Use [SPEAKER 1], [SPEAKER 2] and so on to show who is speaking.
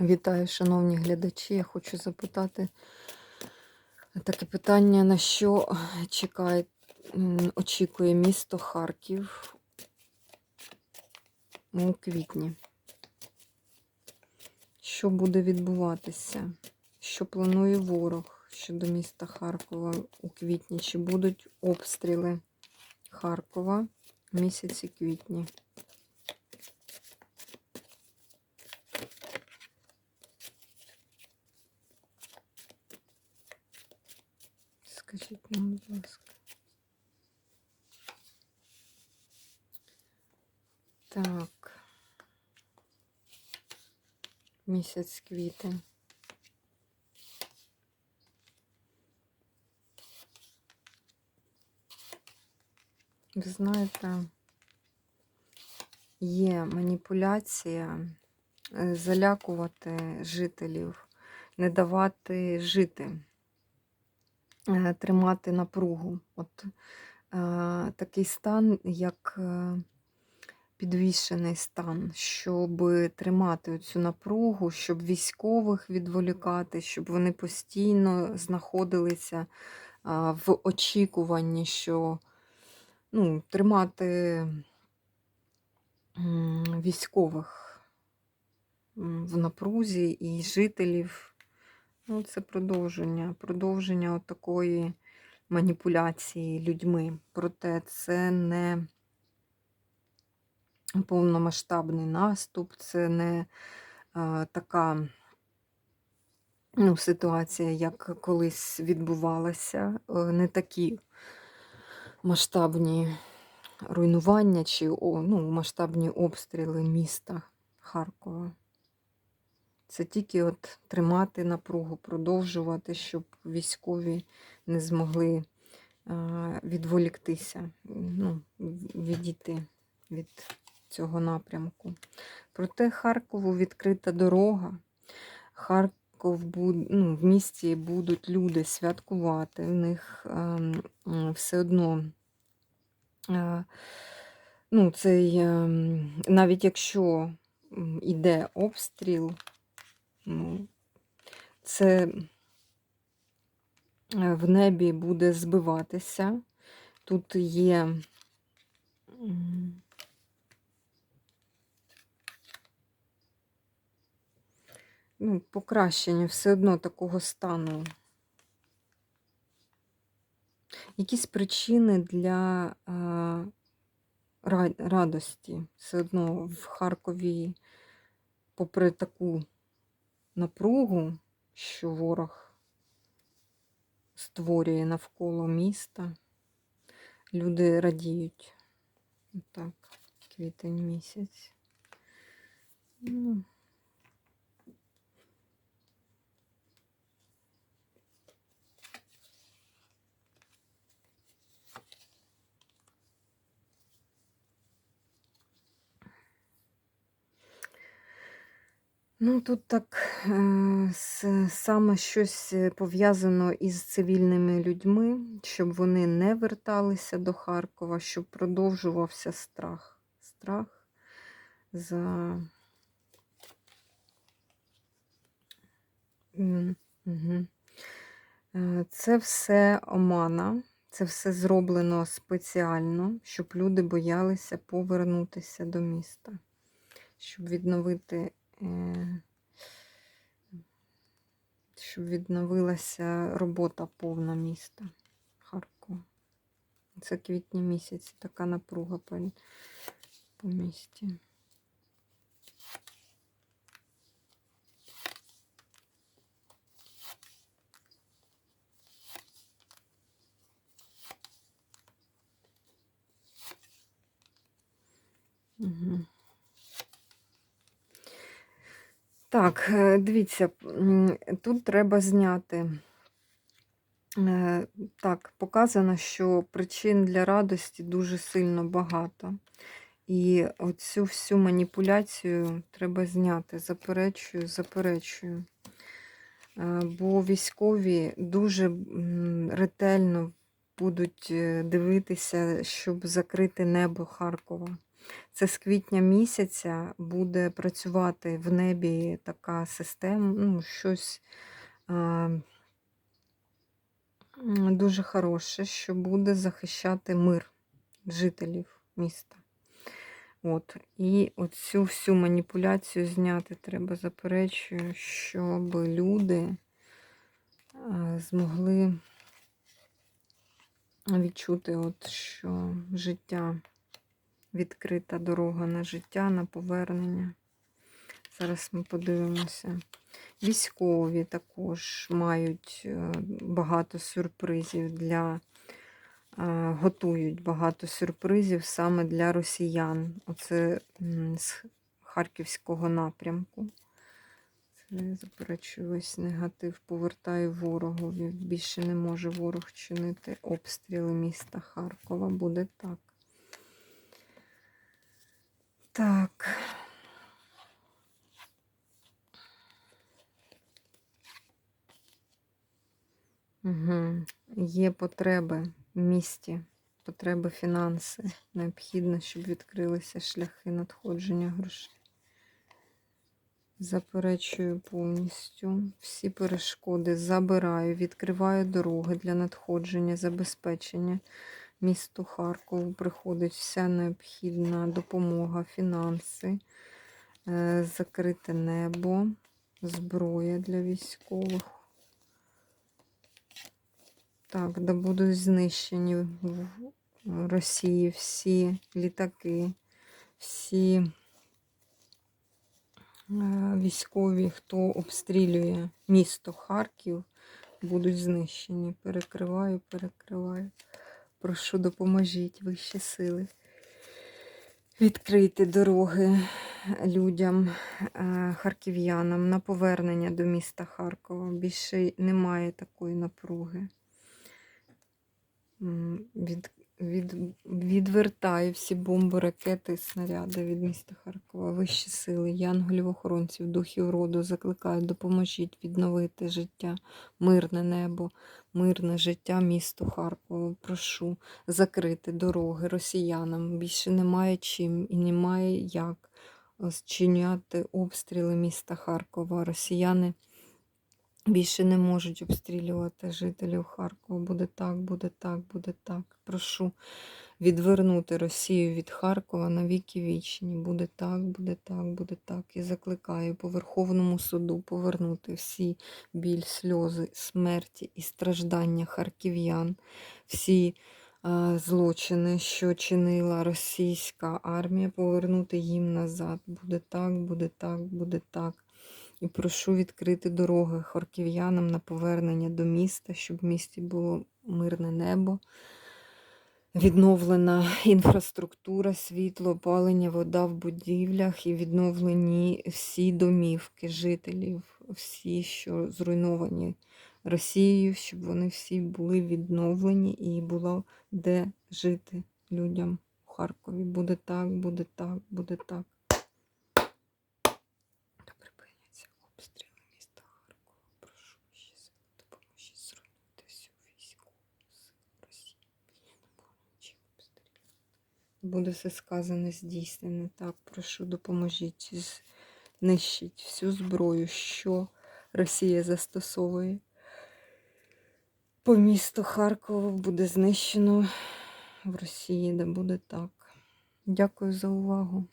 [SPEAKER 1] Вітаю, шановні глядачі. Я хочу запитати таке питання, на що чекає, очікує місто Харків у квітні. Що буде відбуватися? Що планує ворог щодо міста Харкова у квітні? Чи будуть обстріли Харкова в місяці квітні? Скажіть нам, будь ласка. Так. Місяць квітень. Ви знаєте, є маніпуляція е, залякувати жителів, не давати жити тримати напругу. От е, такий стан, як е, підвішений стан, щоб тримати цю напругу, щоб військових відволікати, щоб вони постійно знаходилися е, в очікуванні, що ну, тримати військових в напрузі і жителів. Ну, це продовження, продовження от такої маніпуляції людьми. Проте це не повномасштабний наступ, це не а, така ну, ситуація, як колись відбувалася, е, не такі масштабні руйнування чи ну, масштабні обстріли міста Харкова. Це тільки от тримати напругу, продовжувати, щоб військові не змогли відволіктися, ну, відійти від цього напрямку. Проте Харкову відкрита дорога. Харков ну, в місті будуть люди святкувати. В них а, все одно. А, ну, цей, навіть якщо йде обстріл, Ну, Це е, в небі буде збиватися. Тут є ну, покращення все одно такого стану. Якісь причини для а, радості. Все одно в Харкові, попри таку напругу, що ворог створює навколо міста. Люди радіють. Так, квітень місяць. Ну. Ну, тут так саме щось е, пов'язано із цивільними людьми, щоб вони не верталися до Харкова, щоб продовжувався страх. Страх за. Угу. Це все омана, це все зроблено спеціально, щоб люди боялися повернутися до міста, щоб відновити Е, щоб відновилася робота повна міста Харкова. Це квітні місяці, така напруга по, по місті. Так, е, дивіться, тут треба зняти. Е, так, показано, що причин для радості дуже сильно багато. І оцю всю маніпуляцію треба зняти. Заперечую, заперечую. Е, бо військові дуже ретельно будуть дивитися, щоб закрити небо Харкова. Це з квітня місяця буде працювати в небі така система, ну, щось а, дуже хороше, що буде захищати мир жителів міста. От. І оцю всю маніпуляцію зняти треба, заперечую, щоб люди змогли відчути, от, що життя відкрита дорога на життя, на повернення. Зараз ми подивимося. Військові також мають е, багато сюрпризів для, е, готують багато сюрпризів саме для росіян. Оце з Харківського напрямку. Це заперечую весь негатив, повертаю ворогові. Більше не може ворог чинити обстріли міста Харкова. Буде так. Так. Угу. Є потреби в місті, потреби фінанси. Необхідно, щоб відкрилися шляхи надходження грошей. Заперечую повністю всі перешкоди, забираю, відкриваю дороги для надходження, забезпечення. Місту Харкову приходить вся необхідна допомога, фінанси, е, закрите небо, зброя для військових. Так, да будуть знищені в Росії всі літаки, всі е, військові, хто обстрілює місто Харків, будуть знищені. Перекриваю, перекриваю. Прошу, допоможіть вищі сили. Відкрити дороги людям, е, харків'янам на повернення до міста Харкова. Більше немає такої напруги. Від, відвертаю всі бомби, ракети, снаряди від міста Харкова. Вищі сили, янголів, охоронців, духів роду закликаю, допоможіть відновити життя, мирне небо, мирне життя місту Харкова. Прошу закрити дороги росіянам. Більше немає чим і немає як зчиняти обстріли міста Харкова. Росіяни більше не можуть обстрілювати жителів Харкова. Буде так, буде так, буде так. Прошу відвернути Росію від Харкова на віки вічні. Буде так, буде так, буде так. І закликаю по Верховному суду повернути всі біль, сльози, смерті і страждання харків'ян, всі е, злочини, що чинила російська армія, повернути їм назад. Буде так, буде так, буде так. І прошу відкрити дороги харків'янам на повернення до міста, щоб в місті було мирне небо, відновлена інфраструктура, світло, опалення, вода в будівлях і відновлені всі домівки жителів, всі, що зруйновані Росією, щоб вони всі були відновлені і було де жити людям у Харкові. Буде так, буде так, буде так. Та припиняться обстріли міста Харкова. Прошу ще сили, допоможіть зруйнувати всю військову силу Росії. Не було нічим обстрілювати. Буде все сказане, здійснене. Так, прошу, допоможіть знищити всю зброю, що Росія застосовує. По місту Харкову буде знищено в Росії, де буде так. Дякую за увагу.